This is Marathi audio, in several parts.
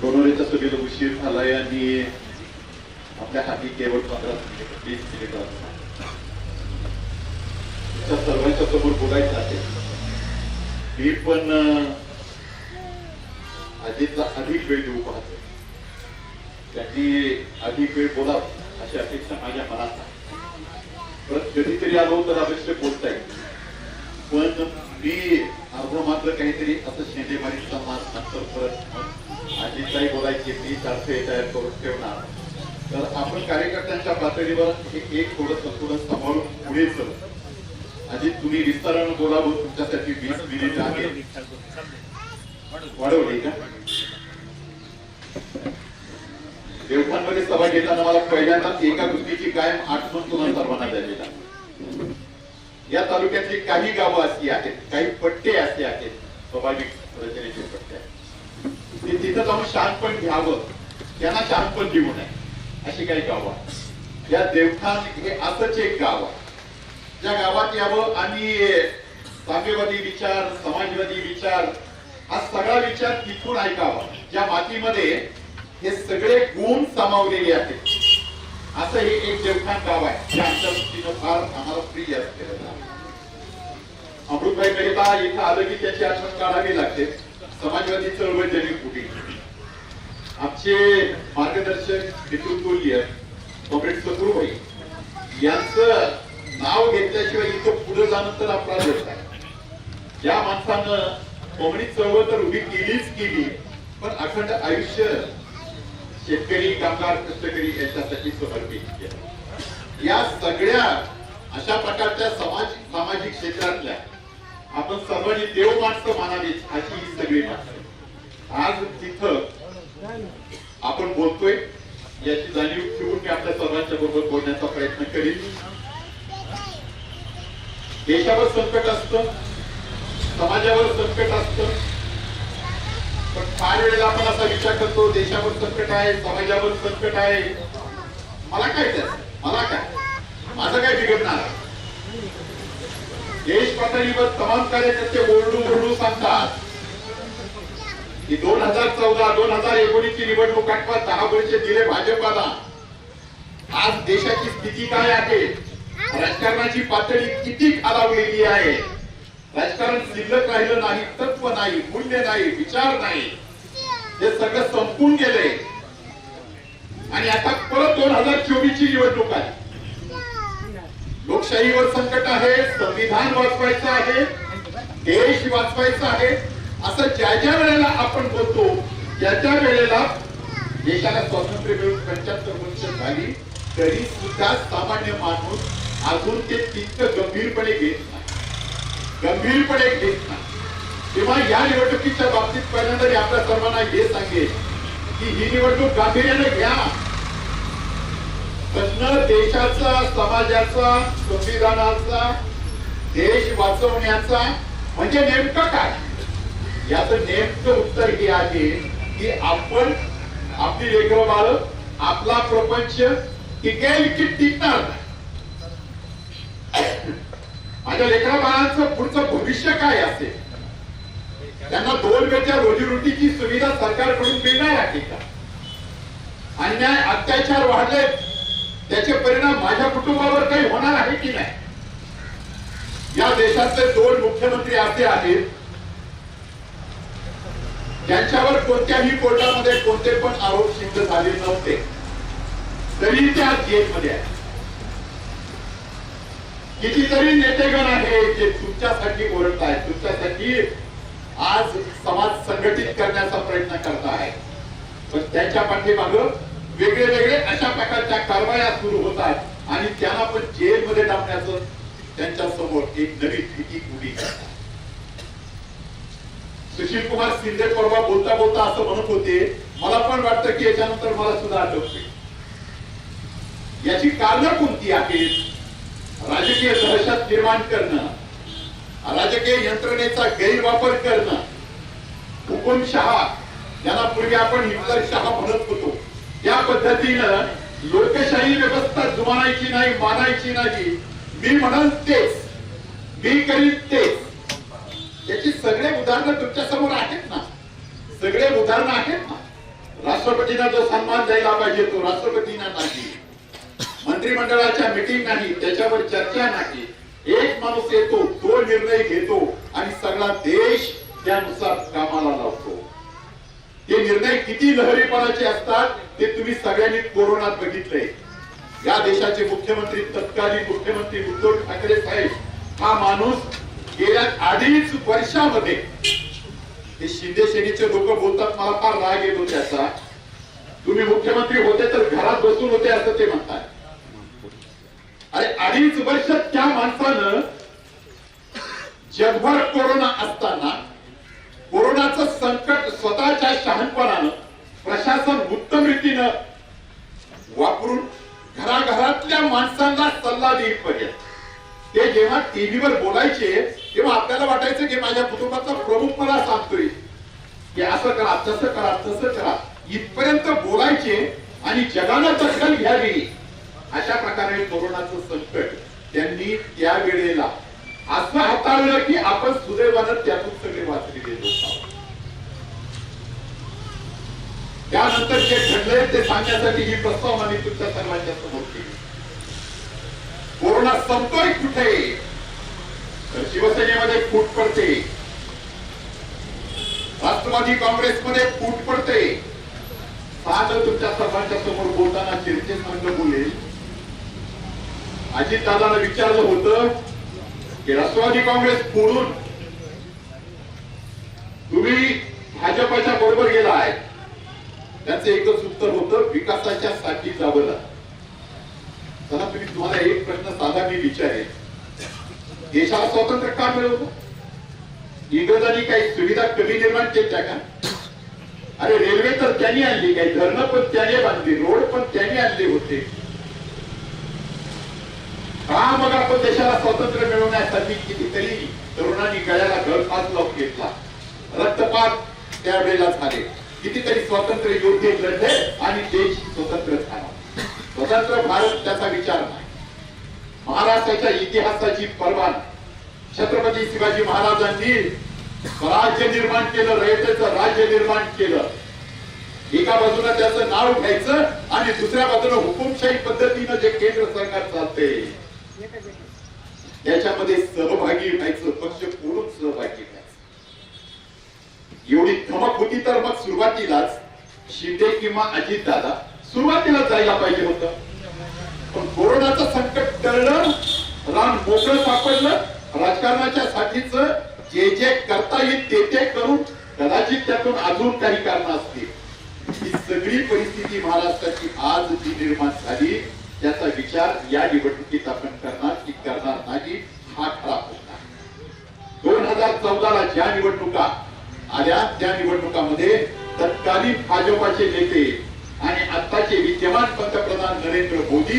दोनोरीच्या सभेला उशीर झालाय आणि आपल्या हाती केवळ पंधरा मिनिट सर्वांच्या समोर बोलायचं आहे. मी पण अं, अजितला अधिक वेळ देऊ पाहतो. त्यांनी अधिक वेळ बोलाव अशी अपेक्षा माझ्या मनात आहे. परत कधीतरी आलो तर अवश्य बोलता येईल. पण मी अर्ध मात्र काहीतरी असं शेंडेमारीचा मास नंतर परत मग बोलायची मी अर्थ तयार करून ठेवणार. तर आपण कार्यकर्त्यांच्या पातळीवर हे एक थोडं थोडं सांभाळून पुढे चल. अजित तुम्ही विस्तारानं बोलावं तुमच्यासाठी वीस मिनिट आहे. वाढवली का? देवखानमध्ये सभा घेताना मला पहिल्यांदा एका गोष्टीची कायम आठवण तुम्हाला सर्वांना द्यावी लागते या तालुक्यातली काही गावं अशी आहेत काही पट्टे असे आहेत स्वाभाविक रचनेचे पट्टे आहेत. ते तिथं जाऊन शांतपण घ्यावं त्यांना शांतपण देऊ नये अशी काही गावं आहेत. या देवठाण हे असंच एक गाव आहे. ज्या गावात यावं आणि साम्यवादी विचार समाजवादी विचार हा सगळा विचार तिथून ऐकावा. ज्या मातीमध्ये हे सगळे गुण सामावलेले आहेत. असं हे एक देवखान गाव आहे. जे आमच्या दृष्टीनं फार आम्हाला प्रिय असलेलं गाव अमृतभाई करिता इथं आलं की त्याची आठवण काढावी लागते. समाजवादी चळवळ जरी कुठे? आमचे मार्गदर्शक नेतृत्वलीय कॉम्रेड सत्रुभाई यांचं नाव घेतल्याशिवाय इथं पुढे जाणं तर अपराध होत आहे. या माणसानं कोमणी चळवळ तर उभी केलीच केली पण अखंड आयुष्य शेतकरी कामगार कष्टकरी यांच्यासाठी समर्पित केलं. या सगळ्या अशा प्रकारच्या समाज सामाजिक क्षेत्रातल्या आपण सर्वांनी देव माणसं मानावीत अशी ही सगळी माणसं. आज तिथं आपण बोलतोय याची जाणीव ठेवून मी आपल्या सर्वांच्या बरोबर बोलण्याचा प्रयत्न करीन. देशावर संकट असत समाजावर संकट असत पण फार वेळेला आपण असा विचार करतो देशावर संकट आहे समाजावर संकट आहे. मला काय त्याच मला काय? माझं काय बिघडणार? देश पातळीवर तमाम कार्यकर्ते ओरडू ओरडू सांगतात. की दोन हजार चौदा दोन हजार एकोणीस ची निवडणूक आठवा दहा वर्ष दिले भाजपाला. आज देशाची स्थिती काय आहे? राजकारणाची पातळी किती खालावलेली आहे? राजकारण शिल्लक राहिलं नाही तत्व नाही मूल्य नाही विचार नाही. हे सगळं संपून गेले. आणि आता परत दोन हजार चोवीस ची निवडणूक आहे. लोकशाहीवर संकट आहे संविधान वाचवायचं आहे देश वाचवायचा आहे. असं ज्या ज्या वेळेला आपण बोलतो त्या त्या वेळेला देशाला स्वातंत्र्य मिळून पंच्याहत्तर वर्ष झाली तरी सुद्धा सामान्य माणूस अजून ते तितकं गंभीरपणे घेत नाही. गंभीरपणे घेत नाही. तेव्हा या निवडणुकीच्या बाबतीत पहिल्यांदा आपल्या सर्वांना हे सांगेल की ही निवडणूक गांभीर्याने घ्या. त्यांना देशाचा समाजाचा संविधानाचा देश वाचवण्याचा म्हणजे नेमकं काय? याचं नेमकं उत्तर हे आहे की आपण आपली लेकर बाळ आपला प्रपंच टिकेल की टिकणार नाही? माझ्या लेकरा बाळांचं पुढचं भविष्य काय असेल? त्यांना दोन वेळच्या रोजीरोटीची सुविधा सरकारकडून मिळणार आहे का? अन्याय अत्याचार वाढले त्याचे परिणाम माझ्या कुटुंबावर काही होणार आहे की नाही? या देशातले दोन मुख्यमंत्री असे आहेत ज्यांच्यावर कोणत्याही कोर्टामध्ये कोणते पण आरोप सिद्ध झाले नव्हते. तरी त्या जेलमध्ये आहेत. कितीतरी नेतेगण आहे जे तुमच्यासाठी ओरडत आहेत तुमच्यासाठी आज समाज संघटित करण्याचा प्रयत्न करत आहेत पण त्यांच्या पाठीमागं वेगळे वेगळे अशा प्रकारच्या कारवाया सुरू होतात आणि त्यांना पण जेलमध्ये टाकण्याचं त्यांच्यासमोर एक नवी भीती उभी सुशील कुमार शिंदे परवा बोलता बोलता असं म्हणत होते मला पण वाटतं की याच्यानंतर मला सुद्धा आठवते याची कारण कोणती आहेत? राजकीय दहशत निर्माण करणं राजकीय यंत्रणेचा गैरवापर करणं. हुकुमशहा ज्याला पूर्वी आपण हिटलरशहा म्हणत होतो या पद्धतीनं लोकशाही व्यवस्था जुमानायची नाही मानायची नाही. मी म्हणाल तेच. मी करीन तेच. याची सगळे उदाहरणं तुमच्यासमोर आहेत ना? सगळे उदाहरणं आहेत ना? राष्ट्रपतींना जो सन्मान द्यायला पाहिजे तो राष्ट्रपतींना नाही. मंत्रिमंडळाच्या मिटिंग नाही त्याच्यावर चर्चा नाही. एक माणूस येतो तो निर्णय घेतो आणि सगळा देश त्यानुसार कामाला लावतो. ते निर्णय किती लहरीपणाचे असतात ते तुम्ही सगळ्यांनी कोरोनात बघितले या देशाचे मुख्यमंत्री तत्कालीन मुख्यमंत्री उद्धव ठाकरे साहेब हा माणूस गेल्या अडीच वर्षामध्ये हे शिंदे सेनेचे लोक बोलतात मला फार राग येतो त्याचा. तुम्ही मुख्यमंत्री होते तर घरात बसून होते असं ते म्हणतात. अरे अडीच वर्ष त्या माणसानं जगभर कोरोना असताना कोरोनाचं संकट स्वतःच्या शहाणपणानं प्रशासन उत्तम रीतीनं वापरून घराघरातल्या माणसांना सल्ला देईपर्यंत ते जेव्हा टीव्हीवर बोलायचे तेव्हा आपल्याला वाटायचं की माझ्या कुटुंबाचा प्रमुख मला सांगतोय. की असं करा तसं करा तसं करा. इथपर्यंत बोलायचे आणि जगानं दखल घ्यावी. अशा प्रकारे कोरोनाचं संकट त्यांनी त्या वेळेला असं हाताळलं की आपण सुदैवानं त्यातून सगळे वाचले गेलो आहोत. त्यानंतर जे घडलंय ते सांगण्यासाठी ही प्रस्तावना मी तुमच्या सर्वांच्या समोर केली कोरोना संपतोय कुठे? तर शिवसेनेमध्ये फूट पडते. राष्ट्रवादी काँग्रेसमध्ये फूट पडते. साधं तुमच्या सर्वांच्या समोर बोलताना चिरचे संघ बोलेल. अजित दादाला विचारलं होतं की राष्ट्रवादी काँग्रेस फोडून तुम्ही भाजपच्या बरोबर गेला आहे त्यांचं एकच उत्तर होतं विकासाच्या साठी जावं लागतं. चला तुम्ही तुम्हाला एक प्रश्न साधा मी विचारेल देशाला स्वातंत्र्य का मिळवतो इंग्रजांनी काही सुविधा कमी निर्माण केल्या का? अरे रेल्वे तर त्यांनी आणली काही धरणं पण त्याने बांधली रोड पण त्यांनी आणले होते. का मग आपण देशाला स्वातंत्र्य मिळवण्यासाठी कितीतरी तरुणांनी गळ्याला गळफास लावून घेतला? रक्तपात त्यावेळेला झाले. कितीतरी स्वातंत्र्य योद्धे लढले आणि देश स्वतंत्र झाला. स्वतंत्र भारत त्याचा विचार नाही. महाराष्ट्राच्या इतिहासाची परवान. छत्रपती शिवाजी महाराजांनी स्वराज्य निर्माण केलं रयतेचं राज्य निर्माण केलं. एका बाजूला त्याचं नाव घ्यायचं आणि दुसऱ्या बाजूला हुकुमशाही पद्धतीनं जे केंद्र सरकार चालते त्याच्यामध्ये सहभागी व्हायचं पक्ष पूर्ण सहभागी एवढी धमक होती तर मग सुरुवातीलाच शिंदे किंवा अजित दादा सुरुवातीला जायला पाहिजे होतं. पण कोरोनाचं संकट टळलं रान मोकळं सापडलं राजकारणाच्या साठीच जे जे करता येईल ते ते करून कदाचित त्यातून अजून काही कारण असतील. ही सगळी परिस्थिती महाराष्ट्राची आज जी निर्माण झाली. त्याचा विचार या निवडणुकीत आपण करणार की करणार नाही हा खरा प्रश्न दोन हजार चौदाला ज्या निवडणुका आल्या त्या निवडणुकामध्ये तत्कालीन भाजपाचे नेते आणि आत्ताचे विद्यमान पंतप्रधान नरेंद्र मोदी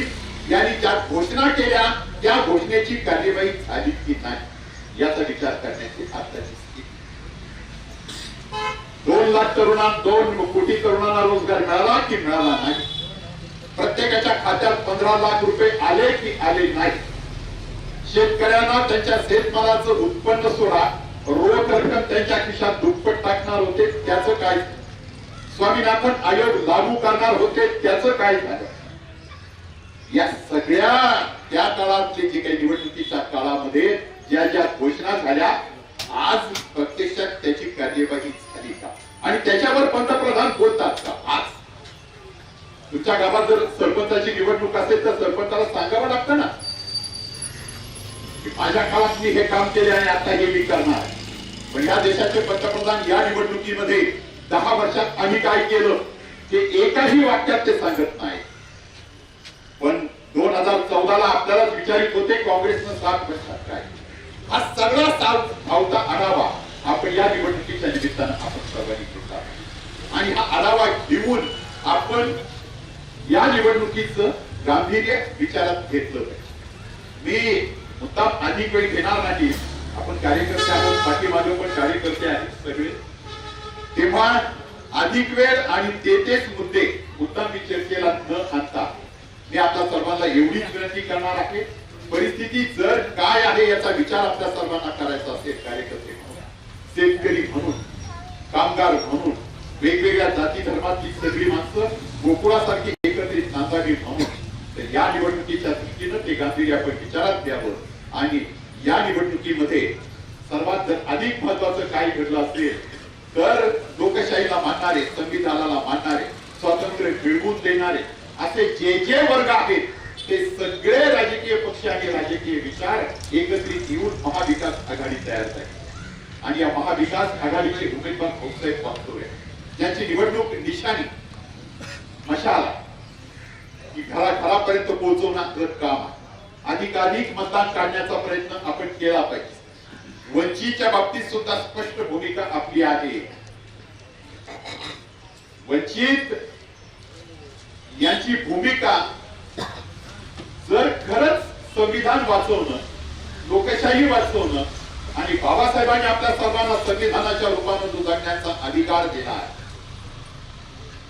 यांनी ज्या घोषणा केल्या त्या घोषणेची कार्यवाही झाली की नाही याचा विचार करण्याची आत्ताची स्थिती दोन लाख तरुणां दोन कोटी तरुणांना रोजगार मिळाला की मिळाला नाही? प्रत्येकाच्या खात्यात पंधरा लाख रुपये आले की आले नाही? शेतकऱ्यांना त्यांच्या शेतमालाचं उत्पन्न सोडा रोख रक्कम त्यांच्या खिशात दुप्पट टाकणार होते त्याचं काय? स्वामीनाथन आयोग लागू करणार होते त्याचं काय झालं? या सगळ्या त्या काळातले जे काही निवडणुकीच्या काळामध्ये ज्या ज्या घोषणा झाल्या आज प्रत्यक्षात त्याची कार्यवाही झाली का? आणि त्याच्यावर पंतप्रधान बोलतात का? आज. तुमच्या गावात जर सरपंचाची निवडणूक असेल तर सरपंचाला सांगावं लागतं ना? की माझ्या काळात मी हे काम केले आणि आता हे मी करणार. पण या देशाचे पंतप्रधान या निवडणुकीमध्ये दहा वर्षात आम्ही काय केलं ते एकाही वाक्यात ते सांगत नाही. पण दोन हजार चौदाला आपल्यालाच विचारित होते काँग्रेसनं सात वर्षात काय. हा सगळा साल धावता आढावा आपण या निवडणुकीच्या निमित्तानं आपण सर्वांनी घेतला. आणि हा आढावा घेऊन आपण या निवडणुकीचं गांभीर्य विचारात घेतलं पाहिजे. मी मुद्दाम अधिक वेळ घेणार नाही. आपण कार्यकर्ते आहोत पाठीमागे पण कार्यकर्ते आहेत सगळे. तेव्हा अधिक वेळ आणि ते तेच मुद्दे मुद्दा मी चर्चेला न आणता मी आता सर्वांना एवढीच विनंती करणार आहे परिस्थिती जर काय आहे याचा विचार आपल्या सर्वांना करायचा असेल कार्यकर्ते म्हणून शेतकरी म्हणून कामगार म्हणून वेगवेगळ्या जाती धर्मातली सगळी माणसं गोकुळासारखी एकत्रित नांदावी म्हणून तर या निवडणुकीच्या दृष्टीनं ते गांभीर्य आपण विचारात घ्यावं आणि निवडणुकीमध्ये सर्वात अधिक महत्वाचं काय घडलं असेल तर लोकशाहीला मानणारे संविधानाला मानणारे स्वातंत्र्य मिळवून देणारे असे जे जे वर्ग आहेत ते सगळे राजकीय पक्ष आणि राजकीय विचार एकत्रित येऊन महाविकास आघाडी तयार झाली. आणि या महाविकास आघाडीचे उमेदवार भाऊसाहेब वागतोय ज्यांची निवडणूक निशाणी मशाल की घराघरापर्यंत पोहोचवण्याचं काम आहे. अधिकाधिक मतदान काढण्याचा प्रयत्न आपण केला पाहिजे. वंचितच्या बाबतीत सुद्धा स्पष्ट भूमिका आपली आहे. वंचित यांची भूमिका जर खरंच संविधान वाचवणं लोकशाही वाचवणं आणि बाबासाहेबांनी आपल्या सर्वांना संविधानाच्या रूपाने जो अधिकार दिला आहे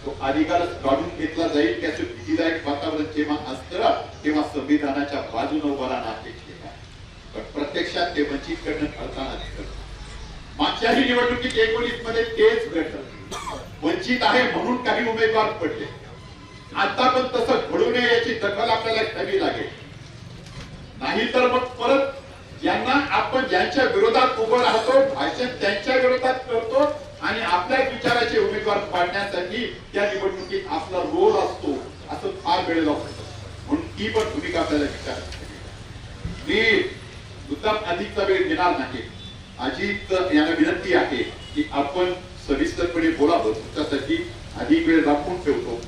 तो अधिकारच काढून घेतला जाईल त्याचं भीतीदायक वातावरण जेव्हा असतं तेव्हा संविधानाच्या बाजूने उभा राहणं पण प्रत्यक्षात ते वंचित करणं घडताना दिसत मागच्याही निवडणुकीत एकोणीसमध्ये तेच घडलं. वंचित आहे म्हणून काही उमेदवार पडले. आता पण तसं घडू नये याची दखल आपल्याला घ्यावी लागेल. नाही तर मग परत ज्यांना आपण ज्यांच्या विरोधात उभं राहतो भाषण त्यांच्या विरोधात करतो आणि आपल्या विचाराचे उमेदवार पाडण्यासाठी त्या निवडणुकीत आपला रोल असतो असं फार वेळ होतं म्हणून ती पण भूमिका आपल्याला विचार मी मुद्दाम अधिकचा वेळ देणार नाही. अजित यांना विनंती आहे की आपण सविस्तरपणे बोलावं. तुमच्यासाठी अधिक वेळ राखून ठेवतो.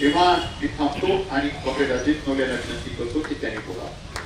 तेव्हा मी थांबतो आणि कॉम्रेड अजित नवल्याला विनंती करतो की त्यांनी बोलावं.